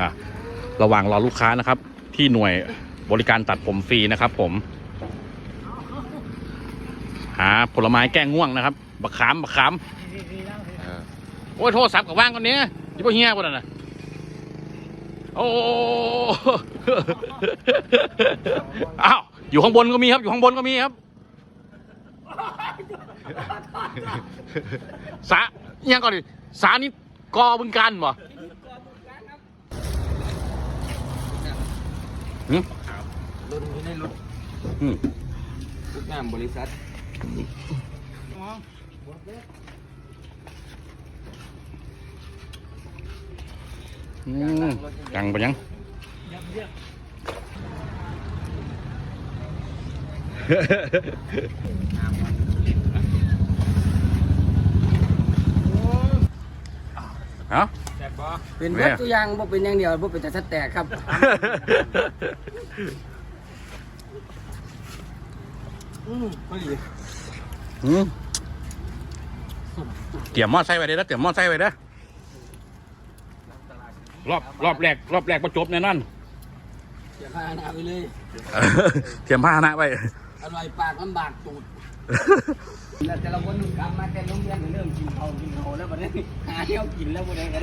อะระหว่างรอลูกค้านะครับ ที่หน่วยบริการตัดผมฟรีนะครับ ผม หาผลไม้แก้ง่วงนะครับบักขามบักขามเออโอ้ยโทรศัพท์กับว่างคนนี้ยี่ปเฮียคนนั้นนะโอ้อ้าวอยู่ข้างบนก็มีครับ อยู่ข้างบนก็มีครับสาอิหยังก่อนดิสานี่กอบึงการบ่ หึรถอยู่ในรถอืมทุกงานบริษัทอืมยังปะยังเอ้า แตกบ่เป็นแม่วัตถุกอยางบ่เป็นอย่างเดียวบ่เป็นแต่สแตกครับ อืมพอดีอืมเตรียมหม้อไส้ไว้เด้อเตรียมหม้อไส้ไว้เด้อรอบรอบแรกรอบแรกประจบแน่นอนอย่าพาหนาไปเลยเตรียมผ้าหนะไว้อร่อยปากลำบากตูดแล้ วแต่ละคนกลับมาแต่โรงเรียนเริ่มกินเขากินเขาแล้วบัดนี้หาเที่ยวกินแล้วบัดนี้กัน